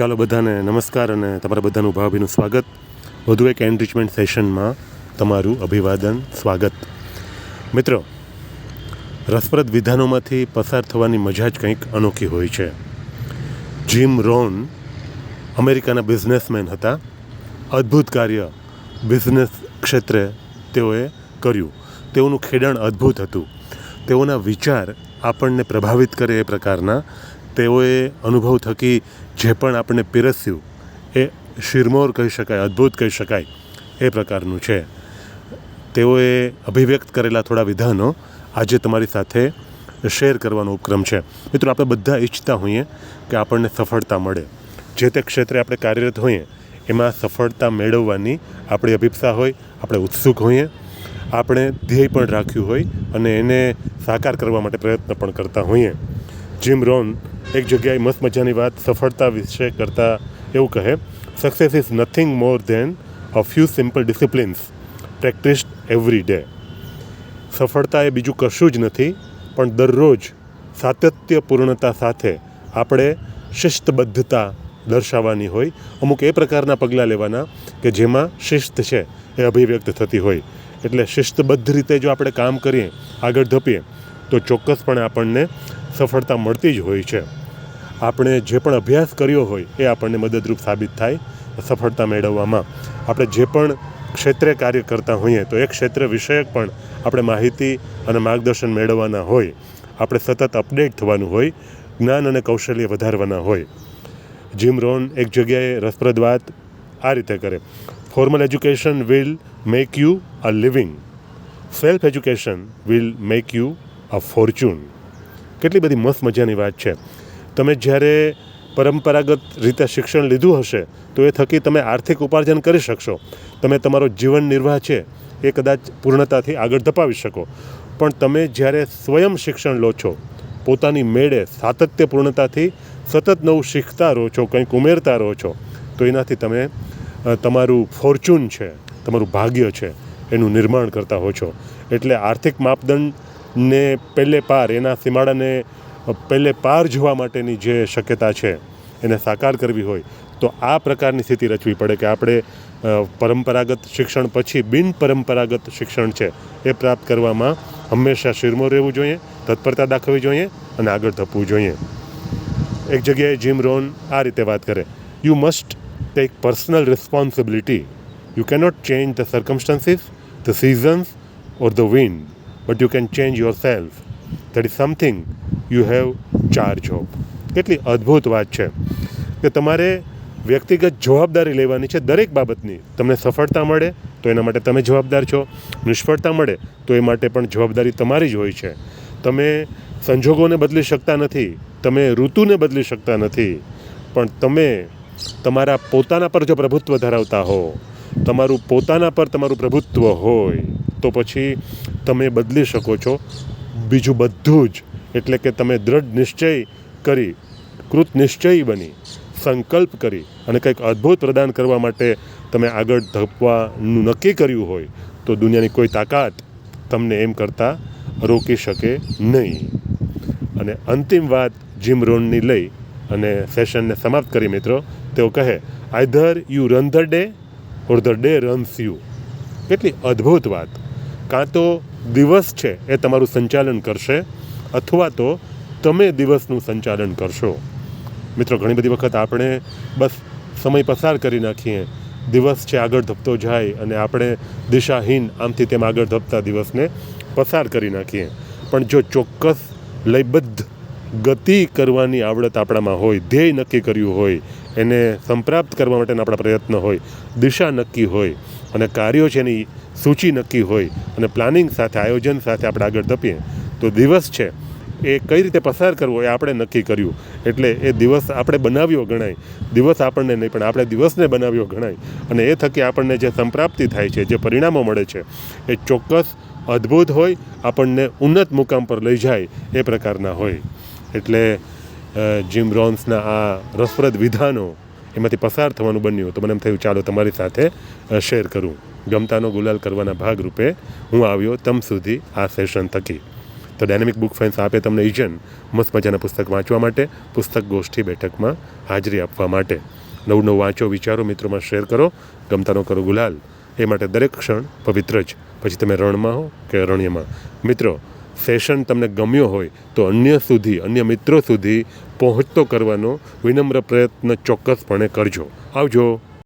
ચાલો બધાને નમસ્કાર અને તમારા બધાનું ભાવભીનું સ્વાગત. વધુ એક એન્ડરિચમેન્ટ સેશનમાં તમારું અભિવાદન, સ્વાગત. મિત્રો, રસપ્રદ વિધાનોમાંથી પસાર થવાની મજા જ કંઈક અનોખી હોય છે. જીમ રોન અમેરિકાના બિઝનેસમેન હતા. અદ્ભુત કાર્ય બિઝનેસ ક્ષેત્રે તેઓએ કર્યું. તેઓનું ખેડાણ અદ્ભુત હતું. તેઓના વિચાર આપણને પ્રભાવિત કરે એ પ્રકારના તેઓએ અનુભવ થકી જે પણ આપણને પીરસ્યું, એ શિરમોર કહી શકાય, અદ્ભુત કહી શકાય, એ પ્રકારનું છે. તેઓએ અભિવ્યક્ત કરેલા થોડા વિધાનો આજે તમારી સાથે શેર કરવાનો ઉપક્રમ છે. મિત્રો, આપણે બધા ઈચ્છતા હોઈએ કે આપણને સફળતા મળે. જે તે ક્ષેત્રે આપણે કાર્યરત હોઈએ, એમાં સફળતા મેળવવાની આપણી અભિપ્સા હોય, આપણે ઉત્સુક હોઈએ, આપણે ધ્યેય પણ રાખ્યું હોય અને એને સાકાર કરવા માટે પ્રયત્ન પણ કરતા હોઈએ. જીમ રોન એક જગ્યાએ મસ્ત મજાની વાત સફળતા વિશે કરતા એવું કહે success is nothing more than a few simple disciplines practice every day સફળતા એ બીજું કશું જ નથી, પણ દરરોજ સાતત્યપૂર્ણતા સાથે આપણે શિસ્તબદ્ધતા દર્શાવવાની હોય. અમુક એ પ્રકારના પગલાં લેવાના કે જેમાં શિસ્ત છે એ અભિવ્યક્ત થતી હોય. એટલે શિસ્તબદ્ધ રીતે જો આપણે કામ કરીએ, આગળ ધપીએ, તો ચોક્કસપણે આપણને સફળતા મળતી જ હોય છે. આપણે જે પણ અભ્યાસ કર્યો હોય એ આપણને મદદરૂપ સાબિત થાય સફળતા મેળવવામાં. આપણે જે પણ ક્ષેત્રે કાર્ય કરતા હોઈએ તો એ ક્ષેત્ર વિષયક પણ આપણે માહિતી અને માર્ગદર્શન મેળવવાના હોય, આપણે સતત અપડેટ થવાનું હોય, જ્ઞાન અને કૌશલ્ય વધારવાના હોય. જીમ રોન એક જગ્યાએ રસપ્રદ વાત આ રીતે કરે. Formal education will make you a living. Self education will make you a fortune. કેટલી બધી મસ્ત મજાની વાત છે. તમે જ્યારે પરંપરાગત રીતે શિક્ષણ લીધું હશે, તો એ થકી તમે આર્થિક ઉપાર્જન કરી શકશો. તમે તમારો જીવન નિર્વાહ છે, એ કદાચ પૂર્ણતાથી આગળ ધપાવી શકો. પણ તમે જ્યારે સ્વયં શિક્ષણ લો છો, પોતાની મેળે સાતત્યપૂર્ણતાથી સતત નવું શીખતા રહો છો, કંઈક ઉમેરતા રહો છો, તો એનાથી તમે તમારું ફોર્ચ્યુન છે, તમારું ભાગ્ય છે, એનું નિર્માણ કરતા હો છો. એટલે આર્થિક માપદંડને પહેલે પાર, એના સીમાડાને પહેલે પાર જોવા માટેની જે શક્યતા છે, એને સાકાર કરવી હોય, તો આ પ્રકારની સ્થિતિ રચવી પડે કે આપણે પરંપરાગત શિક્ષણ પછી બિન પરંપરાગત શિક્ષણ છે, એ પ્રાપ્ત કરવામાં હંમેશા શિરમો રહેવું જોઈએ, તત્પરતા દાખવવી જોઈએ અને આગળ ધપવું જોઈએ. એક જગ્યાએ જીમ રોન આ રીતે વાત કરે you must take personal responsibility you cannot change the circumstances the seasons or the wind but you can change yourself that is something you have charge of કેટલી અદ્ભુત વાત છે કે તમારે વ્યક્તિગત જવાબદારી લેવાની છે દરેક બાબતની. તમને સફળતા મળે તો એના માટે તમે જવાબદાર છો. નિષ્ફળતા મળે તો એ માટે પણ જવાબદારી તમારી જ હોય છે. તમે સંજોગોને બદલી શકતા નથી, તમે ઋતુને બદલી શકતા નથી, પણ તમે તમારા પોતાના પર જો પ્રભુત્વ ધરાવતા હો, તમારું પોતાના પર તમારું પ્રભુત્વ હોય, તો પછી તમે બદલી શકો છો. બીજું બધું જ એટલે કે તમે દ્રઢ નિશ્ચય કરી, કૃત નિશ્ચયી બની, સંકલ્પ કરી અને કંઈક અદ્ભુત પ્રદાન કરવા માટે તમે આગળ ધપવાનું નક્કી કર્યું હોય, તો દુનિયાની કોઈ તાકાત તમને એમ કરતાં રોકી શકે નહીં. અને અંતિમ વાત જીમ રોનની લઈ અને સેશનને સમાપ્ત કરી મિત્રો. તેઓ કહે either you run the day or the day runs you કેટલી અદ્ભુત વાત. કાં તો દિવસ છે એ તમારું સંચાલન કરશે અથવા તો તમે દિવસનું સંચાલન કરશો. મિત્રો, ઘણી બધી વખત આપણે બસ સમય પસાર કરી નાખીએ. દિવસ છે, આગળ ધપતો જાય અને આપણે દિશાહીન આમથી તેમ આગળ ધપતા દિવસને પસાર કરી નાખીએ. પણ જો ચોક્કસ લયબદ્ધ ગતિ કરવાની આવડત આપણામાં હોય, ધ્યેય નક્કી કર્યું હોય, એને સંપ્રાપ્ત કરવા માટેના આપણા પ્રયત્ન હોય, દિશા નક્કી હોય અને કાર્યો છે એની સૂચિ નક્કી હોય અને પ્લાનિંગ સાથે, આયોજન સાથે આપણે આગળ ધપીએ તો દિવસ છે, એ કઈ રીતે પસાર કરવો એ આપણે નક્કી કર્યું. એટલે એ દિવસ આપણે બનાવ્યો ગણાય. દિવસ આપણને નહીં, પણ આપણે દિવસને બનાવ્યો ગણાય. અને એ થકી આપણને જે સંપ્રાપ્તિ થાય છે, જે પરિણામો મળે છે, એ ચોક્કસ અદ્ભુત હોય, આપણને ઉન્નત મુકામ પર લઈ જાય એ પ્રકારના હોય. એટલે જીમ રોન્સના આ રસપ્રદ વિધાનો એમાંથી પસાર થવાનું બન્યું. તો મને એમ થયું, ચાલો તમારી સાથે શેર કરું. ગમતાનો ગુલાલ કરવાના ભાગરૂપે હું આવ્યો તમ સુધી આ સેશન થકી. તો ડાયનેમિક બુક ફેન્સ આપે તમને ઇજન મસ્ત મજાના પુસ્તક વાંચવા માટે, પુસ્તક ગોષ્ઠી બેઠકમાં હાજરી આપવા માટે. નવું નવું વાંચો, વિચારો મિત્રોમાં શેર કરો, ગમતાનો કરો ગુલાલ. એ માટે દરેક ક્ષણ પવિત્ર જ. પછી તમે રણમાં હો કે અરણ્યમાં? મિત્રો, સેશન તમને ગમ્યો હોય તો અન્ય સુધી, અન્ય મિત્રો સુધી પહોંચતો કરવાનો વિનમ્ર પ્રયત્ન ચોક્કસપણે કરજો. આવજો.